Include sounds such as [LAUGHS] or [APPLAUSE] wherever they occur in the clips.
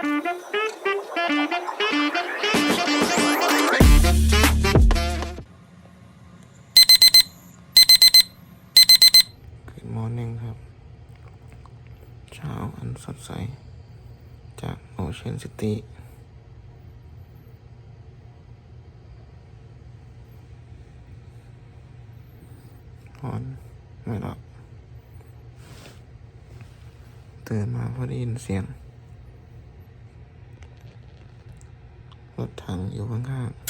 Good morning ครับ เช้าอันสดใส จากโอเชียนซิตี้นอนไม่หลับตื่นมาพอได้ยินเสียง รถถังอยู่ข้างๆ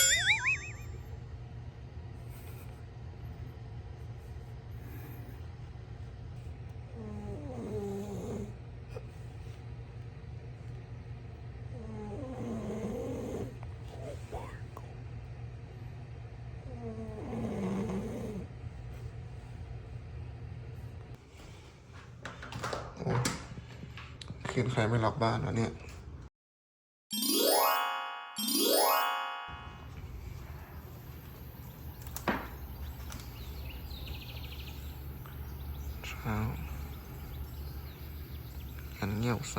โอ้คืนใครไม่ล็อกบ้านวะเนี่ย เช้าอันเงียบส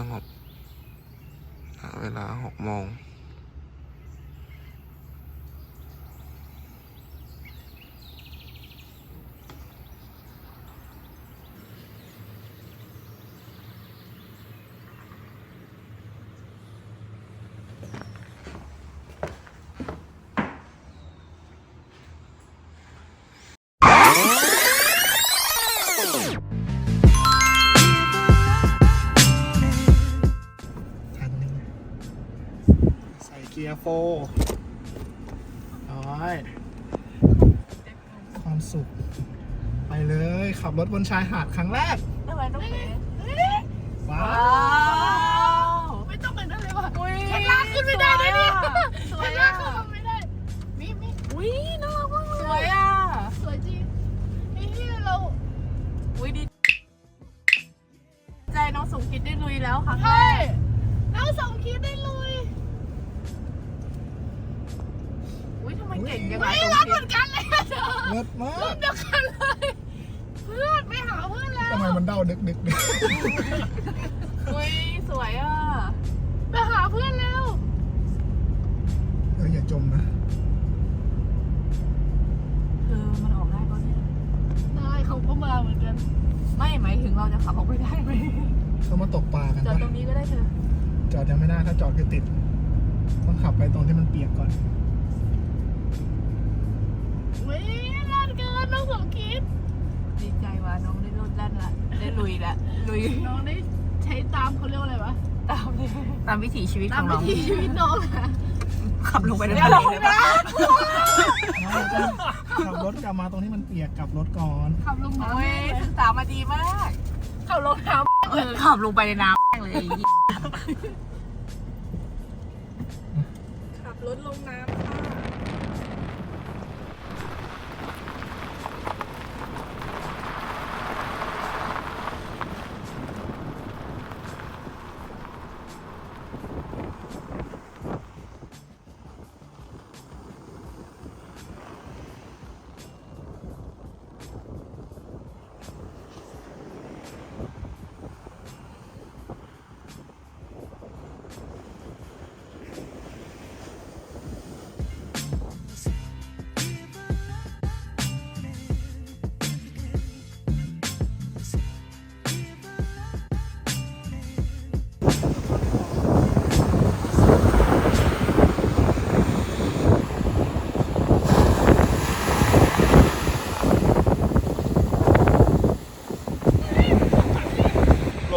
กียร์โฟร์ร้อยความสุข ไปเลยขับรถบนชายหาดครั้งแรกทำไมต้องเป็นว้าว้าววไม่ต้องเป็นอะไรวะอุ้ยฉันลากขึ้นไม่ได้นะเนี่ยสวยฉันลาอะกขึ้นมาไม่ได้มีมีอุ้ยน่ารักมากเลยสวยอะสวยจริงไอ้ที่เราอุ้ยดีใจน้องสมคิดได้ลุยแล้วค่ะ ใช่เราสองคิดได้ ลุยอุ้ยทำไมเก่งจังไม่อะรักสเหมมืคิอดนกันเลยอะเธอเลิศมารุ่กนเดียวกันเลย เพื่อนไปหาเพื่อนแล้วทำไมมันเด้าดึกดึกดึกอุ้ยสวยอะไปหาเพื่อนแล้วเอออย่าจมนะคือมันออกได้ปะเนี่ยได้เขาก็มาเหมือนกัน ไม่หมายถึงเราจะขับออกไปได้ไหมเขามาตกปลากันจอดปะตรงนี้ก็ได้เธอจอดยังไม่ได้ถ้าจอดคือติด ต้องขับไปตรงที่มันเปียกก่อน ไม่รักเกินน้องสองคิด ดีใจว่ะน้องได้รถด้านละได้ลุยละลุยน้องได้ใช้ตามเขาเรียกว่าอะไรวะ ตามเลยตามวิถีชีวิตตาขมองวิน้องถีชีวิตน้องนะขับลงไปในอย่าทะลเลงเลยปะนะเราต้องขับรถกลับมาตรงที่มันเปียกกลับรถก่อนขับลงน้ำโอ้ยเลยศึกษามาดีมากขับลงน้เออขับลงไปในน้ำแม่งเลย ขับรถลงน้ำ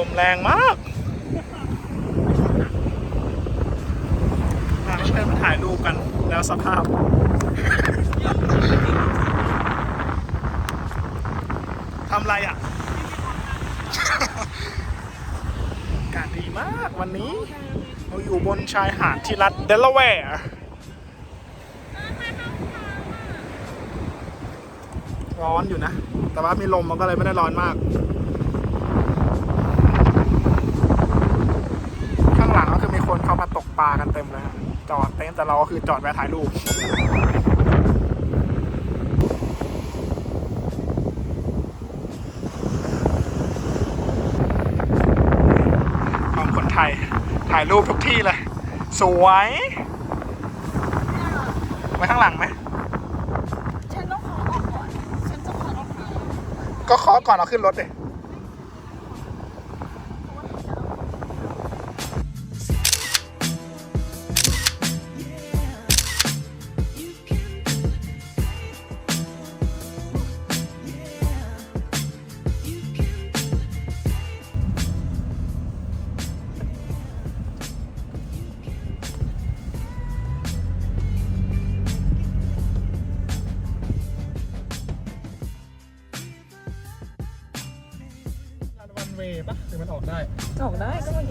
มแรงมากมาเพื่อนมาถ่ายรูปกันแล้วสภาพ ทำไรอะ อากาศดีมากวันนี้ เราอยู่บนชายหาดที่รัฐเดลาแวร์ร้อนอยู่นะ แต่ว่ามีลมมันก็เลยไม่ได้ร้อนมาก ข้างหลังก็คือมีคนเข้ามาตกป ลากันเต็มเลยฮะจอดเต็นท์แต่เราก็คือจอดแวะถ่ายรูปความคนไทยทถ่ายรูปทุกที่เลย สวยไปข้างหลังไหมฉันต้องขอออกก่อนฉันจะขอรองเท้าก็เคาะก่อนเอาขึ้นรถเลย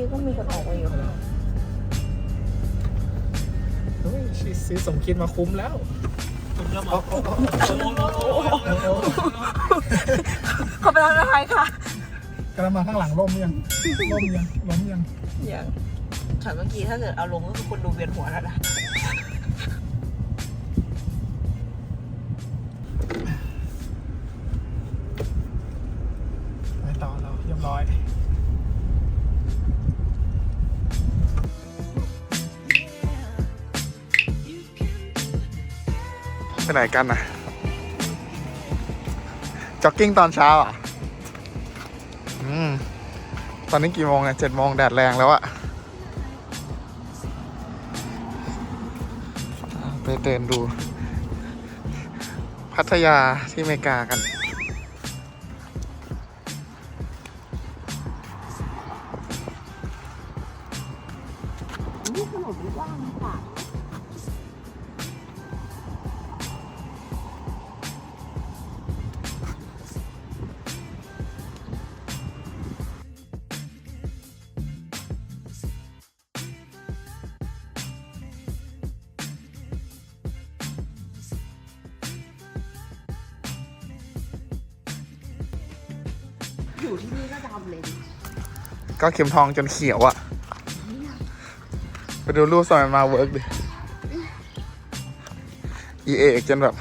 กได้ก็เมื่อกี้ก็มีคนออกมาอยู่เฮ้ยชีซื้อสมคิดมาคุ้มแล้วเขาไปทำอะไรคะกระมาข้างหลังล่มยังล่มยังล้มยังอย่างฉันเมื่อกี้ถ้าเกิดเอาลงก็คือคนดูเวียนหัวแล้วนะ ไปไหนกันนะจ็อกกิ้งตอนเช้าอะอืมตอนนี้กี่โมงเนี่ยเจ็ดโมงแดดแรงแล้วอะไปเดินดู พัทยาที่อเมริกากัน ก็เข็มทองจนเขียวอะไปดูรูปสมัยมาเวิร์กดิ อีเอกจนแบบ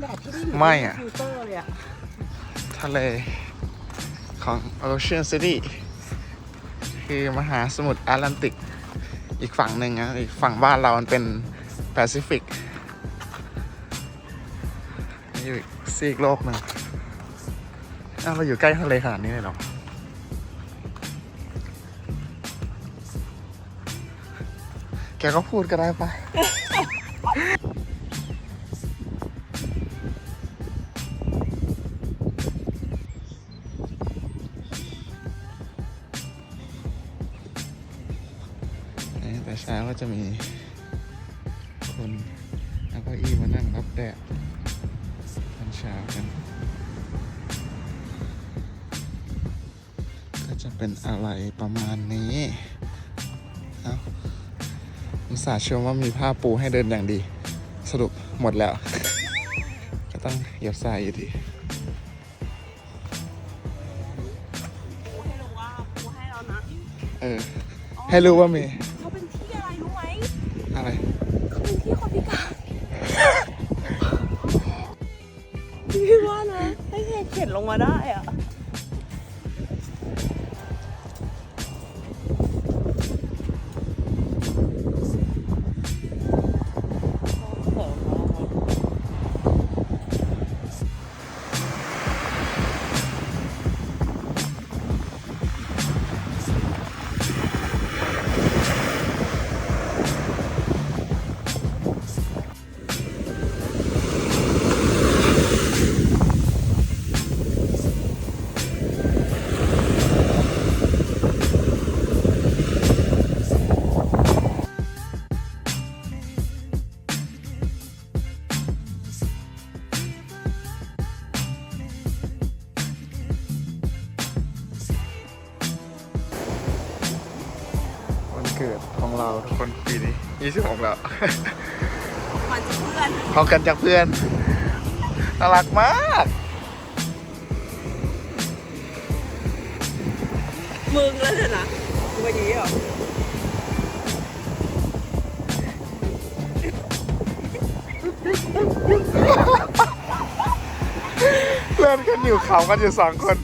แดดที่นี่ไม่อะ ฟิลเตอร์เลยอะทะเลของ Ocean City คือมหาสมุทรแอตแลนติก อีกฝั่งหนึ่งนะอีกฝั่งบ้านเรามันเป็นแปซิฟิกนี่อยู่อีกซีกโลกหนึ่งอ้าวเราอยู่ใกล้ทะเลขนาดนี้เลยเหรอ แกก็พูดก็ได้ไป แต่เช้าก็จะมีคนแล้วก็อีมานั่งรับแดดตอนเช้ากัน ก็จะเป็นอะไรประมาณนี้ ตส่าห์ชมว่ามีผ้าปูให้เดินอย่างดี สรุปหมดแล้ว ก็ต้องเหยียบทรายอยู่ดีปูให้รู้ว่าปูให้เรานะเออ ให้รู้ว่ามีเขาเป็นที่อะไรรู้ไหมอะไรเขาเป็นที่คนพิการพี่ว่านะให้แค่เข็นลงมาได้อะ เกิดของเราทุกคนปีนี้26แล้วมันจะเพื่อนพร้อมกันจากเพื่อน น่ารักมาก มึงแล้วเนี่ยนะมึงไปนี้เหรอเล่นกันอยู่เขากันอยู่สองคน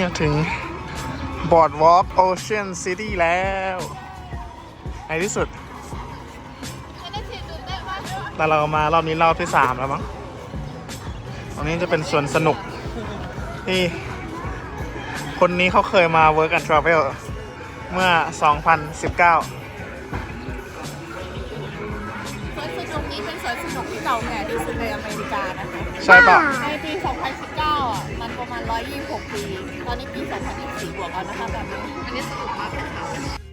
เนี่ย ถึงบอร์ดวอล์กโอเชียนซิตี้แล้วในที่สุดแต่เรามารอบนี้รอบที่สามแล้วมั้งตรงนี้จะเป็นส่วนสนุก ที่ คนนี้เขาเคยมา Work and Travel เมื่อ 2019 เป็นสวนสนุกที่เก่าแก่ที่สุดในอเมริกานะคะใช่ป่ะ ในปี 2019 อะ มันประมาณ 126 ปี ตอนนี้ปี 2024 บวกเอานะคะแบบนี้ อันนี้สนุกมากเลยค่ะ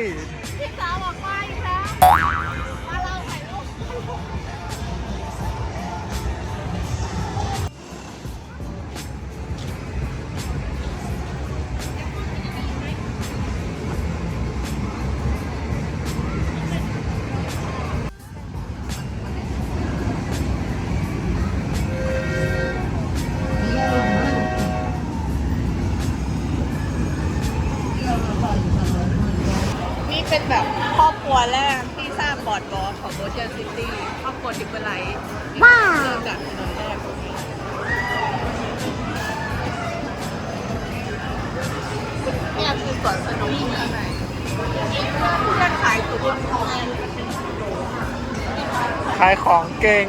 ไรอบครัวแรกที่สร้างบอร์ดบอลของโอเชียนซิตี้ครอบครัวดิบเบอร์ไลท์เริ่มจากถนนแรกตรงนี้เนี่ยคือสวนสนุกข้างในเพื่อนขายตัวบนทองขายของเก่ง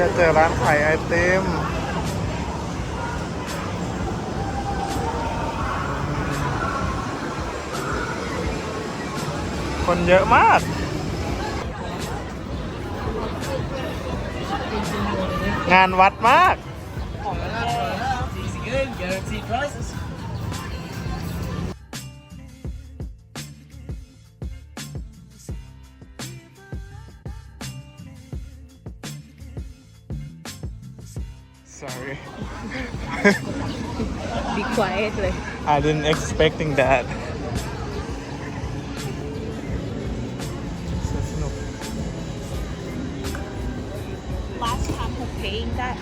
จะเจอร้านขายไอติมคนเยอะมาก งานวัดมาก sorry. [LAUGHS] Be quiet. Like. I didn't expecting that. Last time paying that?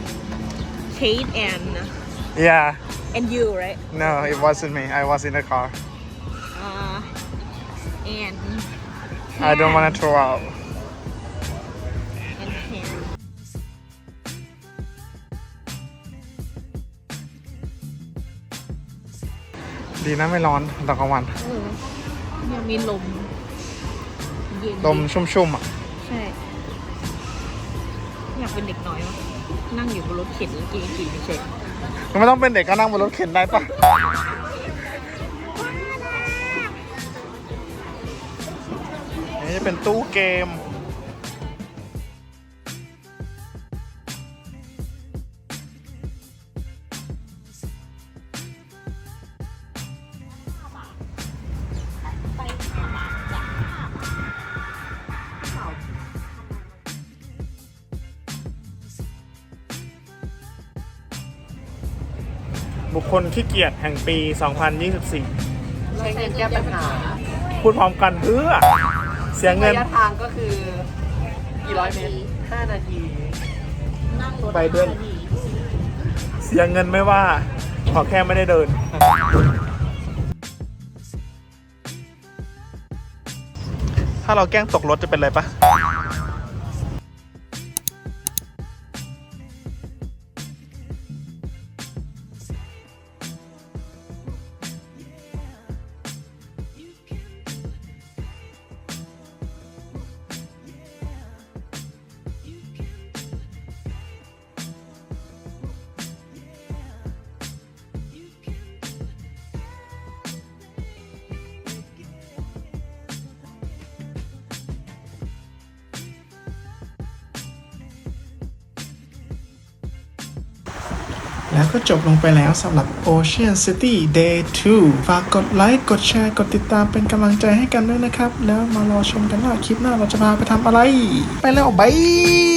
Kate and yeah. And you, right? No, it wasn't me. I was in the car. Uh, and I don't want to throw out. ดีนะไม่ร้อนตอนกลางวันเออยังมีลมเย็นลมชุ่มๆอะ ใช่ อยากเป็นเด็กน้อยวะนั่งอยู่บนรถเข็นแล้วกินกินเฉยไม่ต้องเป็นเด็กก็นั่งบนรถเข็นได้ปะนี่จะเป็นตู้เกม คคลขี้เกียจแห่งปี 2024 ใช้เงินแก้ปัญหาพูดพร้อมกันเพื่อเสียเงินระยะทางก็คือกี่ร้อยเมตรห้านาทีๆนั่งรถไปเดินเสียเงินไม่ว่า ขอแค่ไม่ได้เดิน ถ้าเราแกล้งตกรถจะเป็นไรปะ แล้วก็จบลงไปแล้วสำหรับ Ocean City Day 2 ฝากกดไลค์กดแชร์กดติดตามเป็นกำลังใจให้กันด้วยนะครับ แล้วมารอชมกันว่าคลิปหน้าเราจะพาไปทำอะไร ไปแล้วบาย